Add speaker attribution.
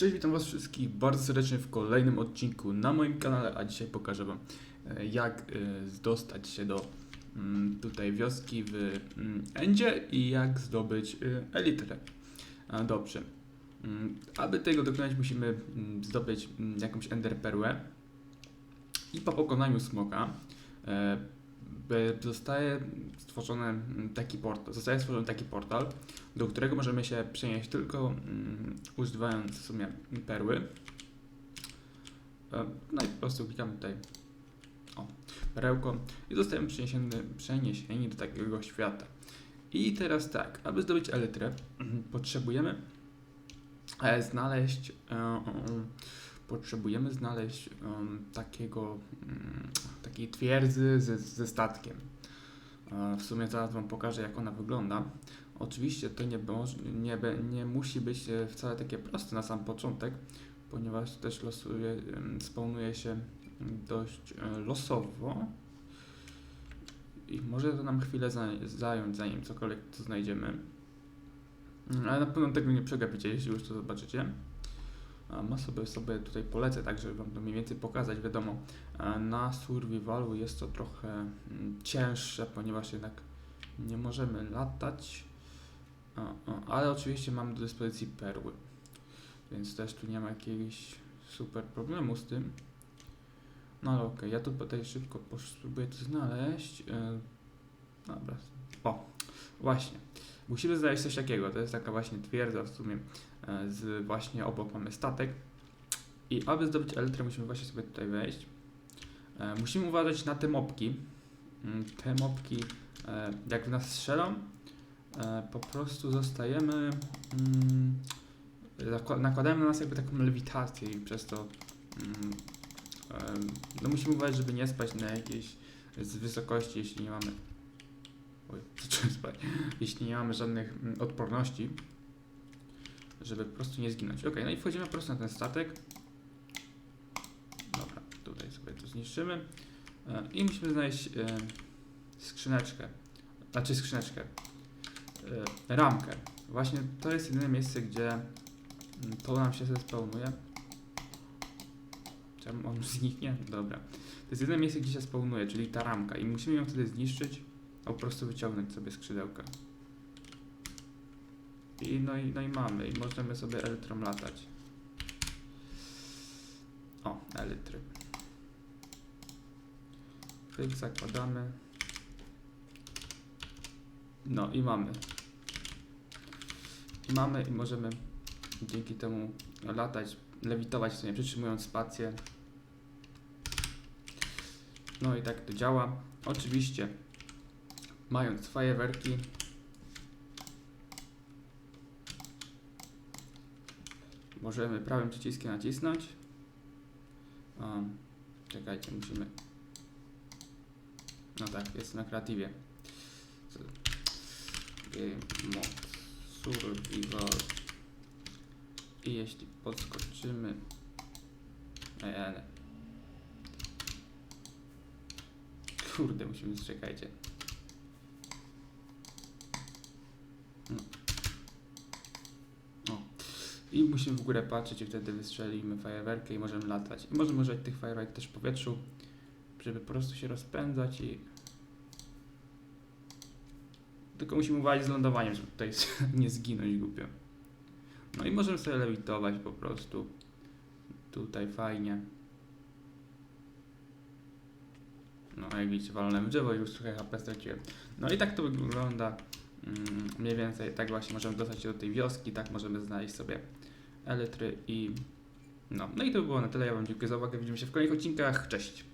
Speaker 1: Cześć, witam was wszystkich bardzo serdecznie w kolejnym odcinku na moim kanale, a dzisiaj pokażę wam e, jak e, dostać się do mm, tutaj wioski w mm, Endzie i jak zdobyć e, elitrę. A, Dobrze. Mm, Aby tego dokonać musimy zdobyć jakąś ender perłę i po pokonaniu smoka zostaje stworzony taki portal, zostaje stworzony taki portal, do którego możemy się przenieść tylko mm, używając w sumie perły. E, No i po prostu klikamy tutaj o, perełko i zostajemy przeniesieni, przeniesieni do takiego świata. I teraz tak, aby zdobyć elytrę, potrzebujemy e, znaleźć e, potrzebujemy znaleźć em, takiego mm, takiej twierdzy ze, ze statkiem. E, W sumie zaraz Wam pokażę, jak ona wygląda. Oczywiście to nie, nie, nie musi być e, wcale takie proste na sam początek, ponieważ też losuje, em, spawnuje się dość e, losowo i może to nam chwilę za, zająć, zanim cokolwiek to znajdziemy. Ale na pewno tego nie przegapicie, jeśli już to zobaczycie. Ma sobie sobie tutaj polecę, tak żeby Wam to mniej więcej pokazać. Wiadomo, na survivalu jest to trochę mm, cięższe, ponieważ jednak nie możemy latać. Ale oczywiście mamy do dyspozycji perły, więc też tu nie ma jakiegoś super problemu z tym. No ale okej, ja tu tutaj szybko spróbuję to znaleźć. E, dobra, o, właśnie. Musimy znaleźć coś takiego, to jest taka właśnie twierdza w sumie, e, z właśnie obok mamy statek. I aby zdobyć elytrę musimy właśnie sobie tutaj wejść. E, musimy uważać na te mopki. Mm, Te mopki, e, jak w nas strzelą, po prostu zostajemy. Mm, nakładają na nas jakby taką lewitację i przez to. Mm, no musimy uważać, żeby nie spać na jakiejś z wysokości, jeśli nie mamy. Spać. Jeśli nie mamy żadnych mm, odporności, żeby po prostu nie zginąć. Ok, no i wchodzimy po prostu na ten statek. Dobra, tutaj sobie to zniszczymy. E, I musimy znaleźć e, skrzyneczkę. Znaczy skrzyneczkę. E, ramkę. Właśnie to jest jedyne miejsce, gdzie mm, to nam się zespełnuje. Czemu on zniknie? Dobra. To jest jedyne miejsce, gdzie się spełnuje, czyli ta ramka. I musimy ją wtedy zniszczyć, po prostu wyciągnąć sobie skrzydełkę. I no, i no i mamy. I możemy sobie elytrą latać. O, elitry. Pyk, zakładamy. No i mamy. I mamy i możemy dzięki temu latać, lewitować sobie, przytrzymując spację. No i tak to działa. Oczywiście, mając fajerwerki, możemy prawym przyciskiem nacisnąć. Um, czekajcie, musimy. No tak, jest na kreatywie. Game mode survival. I jeśli podskoczymy. Ej, ale. Kurde, musimy czekajcie. No. I musimy w górę patrzeć i wtedy wystrzelimy fajerwerkę i możemy latać. I możemy używać tych fajerwerek też w powietrzu, żeby po prostu się rozpędzać i... Tylko musimy uważać z lądowaniem, żeby tutaj nie zginąć głupio. No i możemy sobie lewitować po prostu. Tutaj fajnie. No jak widzicie, walone w drzewo i już trochę HP straciłem. No i tak to wygląda mniej więcej. Tak właśnie możemy dostać się do tej wioski, tak możemy znaleźć sobie elitry i... No, no i to by było na tyle. Ja Wam dziękuję za uwagę. Widzimy się w kolejnych odcinkach. Cześć!